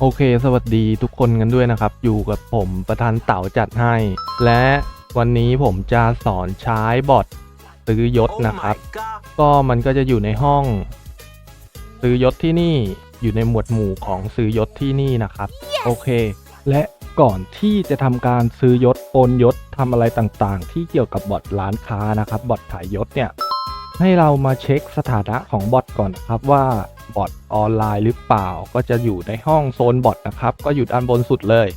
โอเค สวัสดีทุกคนกันด้วยนะครับ อยู่กับผมประธานเต่าจัดให้ และวันนี้ผมจะสอนใช้บอทซื้อยศ Oh นะครับ my god ก็มันก็จะอยู่ในห้อง ซื้อยศที่นี่อยู่ในหมวดหมู่ของซื้อยศที่นี่นะครับ โอเค และก่อนที่จะทำการซื้อยศโอนยศทำอะไรต่างๆ ที่เกี่ยวกับบอทร้านค้านะครับบอทขายยศเนี่ยให้เรามาเช็คสถานะของบอทก่อนนะครับว่า บอทออนไลน์หรือเปล่า ก็จะอยู่ในห้องโซนบอทนะครับ ก็อยู่ด้านบนสุดเลย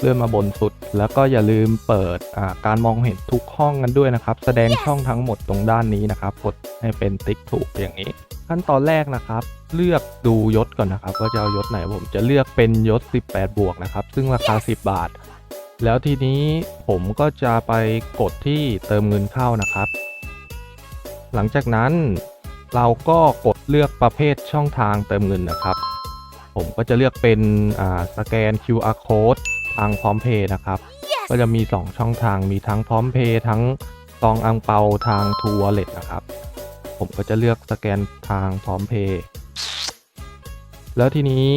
เลื่อนมาบนสุด แล้วก็อย่าลืมเปิดการมองเห็นทุกห้องกันด้วยนะครับ แสดงช่องทั้งหมดตรงด้านนี้นะครับ กดให้เป็นติ๊กถูกอย่างนี้ ขั้นตอนแรกนะครับ เลือกดูยศก่อนนะครับว่าจะเอายศไหนผมจะเลือกเป็นยศ 18 บวกนะครับ ซึ่งราคา 10 บาท แล้วทีนี้ผมก็จะไปกดที่เติมเงินเข้านะครับหลังจากนั้น เราก็กดเลือกประเภทช่องทางเติมเงินนะครับ ผมก็จะเลือกเป็นอ่าสแกน QR code ทางพร้อมเพย์นะครับก็จะมี 2 ช่องทางมีทั้งพร้อมเพย์ทั้งซองอังเปาทางทัวร์เลตนะครับ ผมก็จะเลือกสแกนทางพร้อมเพย์แล้วทีนี้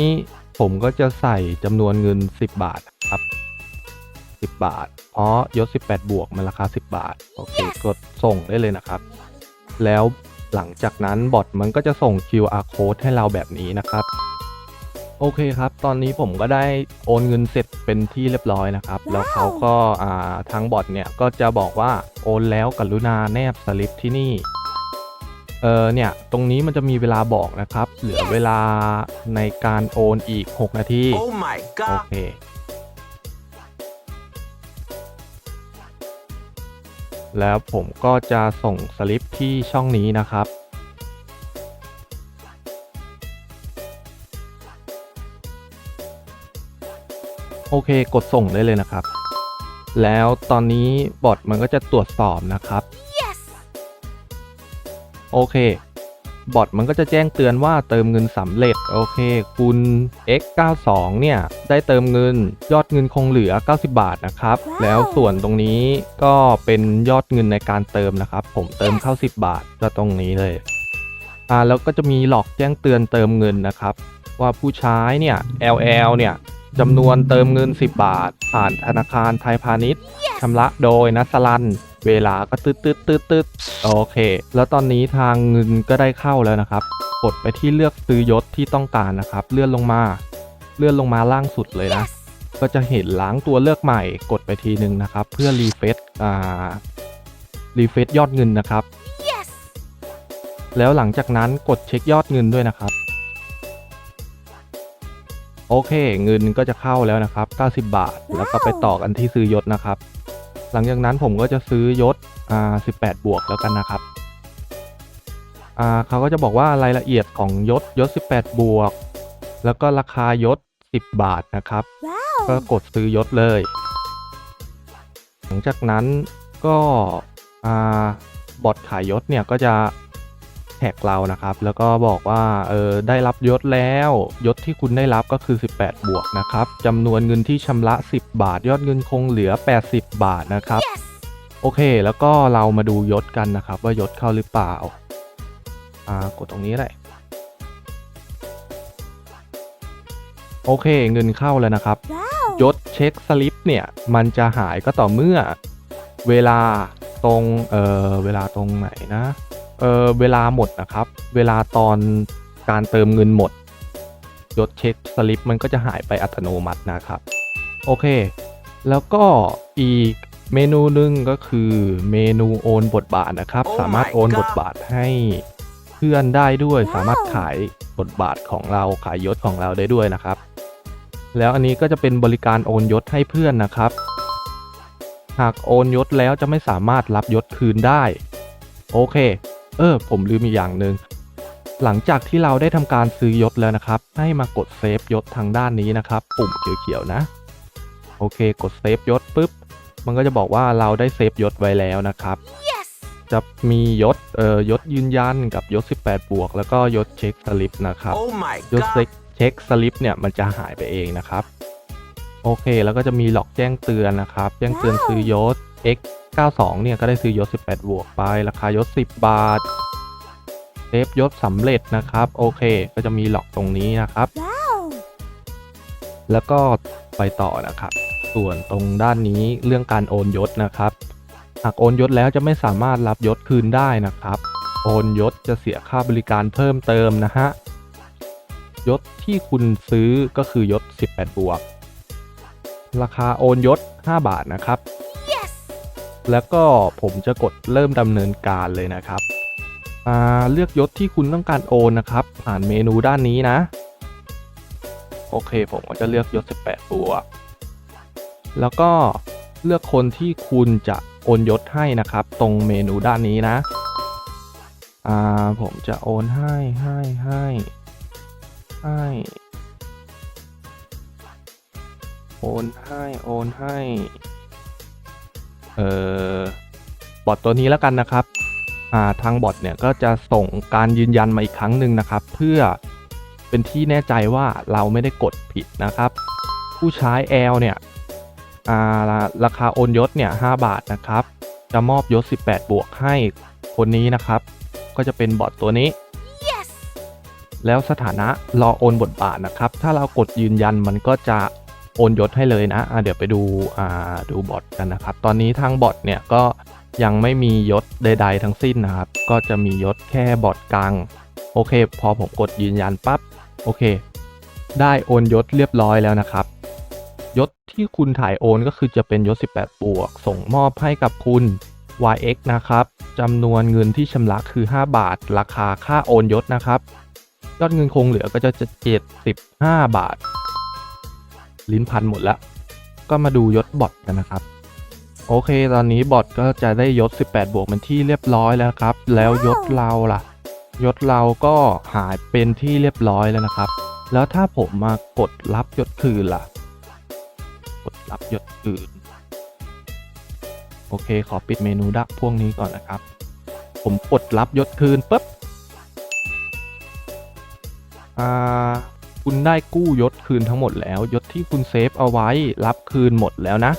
ผมก็จะใส่จำนวนเงิน 10 บาทครับ 10 บาท เพราะยศ 18 บวกมันราคา 10 บาท โอเค กดส่งได้เลยนะครับ แล้ว หลังจากนั้นบอทมันก็จะส่ง QR code ให้เราแบบนี้นะครับโอเคครับ ตอนนี้ผมก็ได้โอนเงินเสร็จเป็นที่เรียบร้อยนะครับ แล้วเขาก็อ่าทางบอทเนี่ยก็จะบอกว่าโอนแล้วกรุณาแนบสลิปที่นี่ เออเนี่ย ตรงนี้มันจะมีเวลาบอกนะครับ เหลือเวลาในการโอนอีก 6 นาที Oh my โอ god เค แล้วผมก็จะส่งสลิปที่ช่องนี้นะครับ โอเคกดส่งได้เลยนะครับ แล้วตอนนี้บอทมันก็จะตรวจสอบนะครับโอเค บอทมันก็จะแจ้งเตือนว่าเติมเงินสำเร็จ โอเค คุณ x92 เนี่ย ได้เติมเงินยอดเงินคงเหลือ 90 บาทนะครับว้าวแล้วส่วนตรงนี้ก็เป็นยอดเงินในการเติมนะครับ ผมเติมเข้า 10 บาทก็ตรงนี้เลย อ่าแล้วก็จะมีหลอกแจ้งเตือนเติมเงินนะครับ ว่าผู้ใช้เนี่ย LL เนี่ยจำนวนเติมเงิน 10 บาท ผ่านธนาคารไทยพาณิชย์ชำระโดยนัสลัน เวลาก็ตืดตืดตืดตืดโอเค แล้วตอนนี้ทางเงินก็ได้เข้าแล้วนะครับ กดไปที่เลือกซื้อยศที่ต้องการนะครับ เลื่อนลงมา เลื่อนลงมาล่างสุดเลยนะ ก็จะเห็นล้างตัวเลือกใหม่ กดไปทีหนึ่งนะครับ เพื่อรีเฟซอ่า รีเฟซยอดเงินนะครับ Yes! แล้วหลังจากนั้นกดเช็คยอดเงินด้วยนะครับ โอเค เงินก็จะเข้าแล้วนะครับ 90 บาท แล้วก็ไปต่อกันที่ซื้อยศนะครับ หลังจากนั้นผมก็จะซื้อยศอ่า18 บวกแล้วกันนะครับอ่าเขาก็จะบอกว่ารายละเอียดของยศยศ 18 บวก แล้วก็ราคายศ 10 บาทนะครับ ก็ Wow! กดซื้อยศเลย หลังจากนั้นก็อ่าบอทขายยศเนี่ยก็จะแท็กเรานะครับ แล้วก็บอกว่าเออได้รับยศแล้วยศที่คุณได้รับก็คือ 18 บวกนะครับจำนวนเงินที่ชำระ 10 บาท ยอดเงินคงเหลือ 80 บาทนะครับ Yes! โอเค แล้วก็เรามาดูยศกันนะครับ ว่ายศเข้าหรือเปล่าอ่ากดตรงนี้แหละโอเค เงินเข้าแล้วนะครับ Wow! ยศเช็คสลิปเนี่ย มันจะหายก็ต่อเมื่อเวลาตรง เออเวลาตรงไหนนะ เออเวลาหมดนะครับ เวลาตอนการเติมเงินหมด ยศเช็คสลิปมันก็จะหายไปอัตโนมัตินะครับ โอเค แล้วก็อีกเมนูหนึ่งก็คือเมนูโอนบทบาทนะครับ Oh my สามารถโอนบทบาทให้เพื่อนได้ด้วยว้าวสามารถขายบทบาทของเราขายยศของเราได้ด้วยนะครับ แล้วอันนี้ก็จะเป็นบริการโอนยศให้เพื่อนนะครับ หากโอนยศแล้วจะไม่สามารถรับยศคืนได้ โอเค เออ ผมลืมอีกอย่างหนึ่งหลังจากที่เราได้ทำการซื้อยศแล้วนะครับ ให้มากดเซฟยศทางด้านนี้นะครับ ปุ่มเขียวๆนะ โอเค กดเซฟยศปุ๊บ มันก็จะบอกว่าเราได้เซฟยศไว้แล้วนะครับ Yes! จะมียศเอ่อยศยืนยันกับยศ 18 บวก แล้วก็ยศเช็คสลิปนะครับ Oh my ยศเช็ค god เช็คสลิปเนี่ยมันจะหายไปเองนะครับ โอเค แล้วก็จะมีหลอกแจ้งเตือนนะครับ แจ้งเตือนซื้อยศ x 92เนี่ยก็ได้ซื้อยศ 18 บวกไป ราคายศ 10 บาทเซฟยศสำเร็จนะครับ โอเค ก็จะมีหลอกตรงนี้นะครับ Wow! แล้วก็ไปต่อนะครับ ส่วนตรงด้านนี้เรื่องการโอนยศนะครับ หากโอนยศแล้วจะไม่สามารถรับยศคืนได้นะครับ โอนยศจะเสียค่าบริการเพิ่มเติมนะฮะยศที่คุณซื้อก็คือยศ 18 บวก ราคาโอนยศ 5 บาทนะครับ แล้วก็ผมจะกดเริ่มดำเนินการเลยนะครับเลือกยศที่คุณต้องการโอนนะครับ ผ่านเมนูด้านนี้นะ โอเค ผมก็จะเลือกยศ 18 บวก แล้วก็เลือกคนที่คุณจะโอนยศให้นะครับ ตรงเมนูด้านนี้นะอ่าผมจะโอนให้ให้ให้ให้โอนให้โอนให้ เอ่อบอทตัวนี้แล้วกันนะครับอ่าทางบอทเนี่ยก็จะส่งการยืนยันมาอีกครั้งหนึ่งนะครับ เพื่อเป็นที่แน่ใจว่าเราไม่ได้กดผิดนะครับ ผู้ใช้ L เนี่ยอ่าราราคาโอนยศเนี่ย5บาทนะครับ จะมอบยศ 18 บวกให้คนนี้นะครับ ก็จะเป็นบอทตัวนี้แล้วสถานะรอโอนบทบาทนะครับ ถ้าเรากดยืนยันมันก็จะ โอนยศให้เลยนะะเดี๋ยวไปดูดูบอทกันนะครับ ตอนนี้ทางบอทเนี่ยก็ยังไม่มียศใด ๆ ทั้งสิ้นนะครับ ก็จะมียศแค่บอทกลาง โอเค พอผมกดยืนยันปั๊บ โอเค ได้โอนยศเรียบร้อยแล้วนะครับ ยศที่คุณถ่ายโอนก็คือจะเป็นยศ 18 บวก ส่งมอบให้กับคุณ YX นะครับจำนวนเงินที่ชำระคือ 5 บาท ราคาค่าโอนยศนะครับ ยอดเงินคงเหลือก็จะ 75 บาท ลิ้นพันหมดแล้วก็มาดูยศบอทกันนะครับ โอเคตอนนี้บอทก็จะได้ยศ 18 บวกเป็นที่เรียบร้อยแล้วครับ แล้วยศเราล่ะ ยศเราก็หายเป็นที่เรียบร้อยแล้วนะครับ แล้วถ้าผมมากดรับยศคืนล่ะ กดรับยศคืน โอเคขอปิดเมนูดักพวกนี้ก่อนนะครับ ผมกดรับยศคืนปุ๊บอ่า คุณได้กู้ยศคืนทั้งหมดแล้ว ยศที่คุณเซฟเอาไว้รับคืนหมดแล้วนะ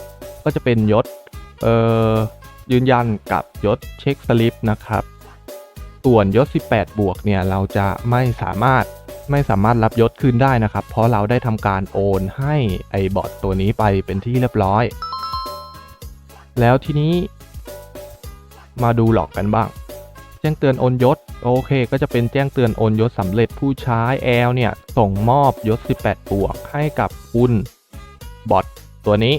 ก็จะเป็นยศเอ่อยืนยันกับยศเช็คสลิปนะครับ ส่วนยศ 18 บวกเนี่ยเราจะไม่สามารถไม่สามารถรับยศคืนได้นะครับ เพราะเราได้ทำการโอนให้ไอ้บอทตัวนี้ไปเป็นที่เรียบร้อย แล้วทีนี้มาดูหลอกกันบ้าง จ้งเตือนโอนยศ โอเค ก็จะเป็นแจ้งเตือนโอนยศสำเร็จผู้ใช้แอลเนี่ย ส่งมอบยศ 18 บวกให้กับคุณบอทตัวนี้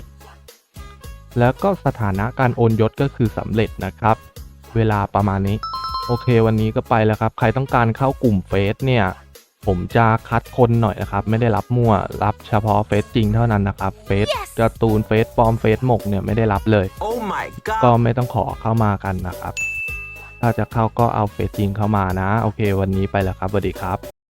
แล้วก็สถานะการโอนยศก็คือสำเร็จนะครับ เวลาประมาณนี้ โอเค วันนี้ก็ไปแล้วครับ ใครต้องการเข้ากลุ่มเฟซเนี่ย ผมจะคัดคนหน่อยนะครับ ไม่ได้รับมั่ว รับเฉพาะเฟซจริงเท่านั้นนะครับ เฟซการ์ตูนเฟซปลอมเฟซหมกเนี่ยไม่ได้รับเลย Oh my god. ก็ไม่ต้องขอเข้ามากันนะครับ ถ้าจะเข้าก็เอาเฟซจริงเข้ามานะ โอเค วันนี้ไปแล้วครับสวัสดีครับ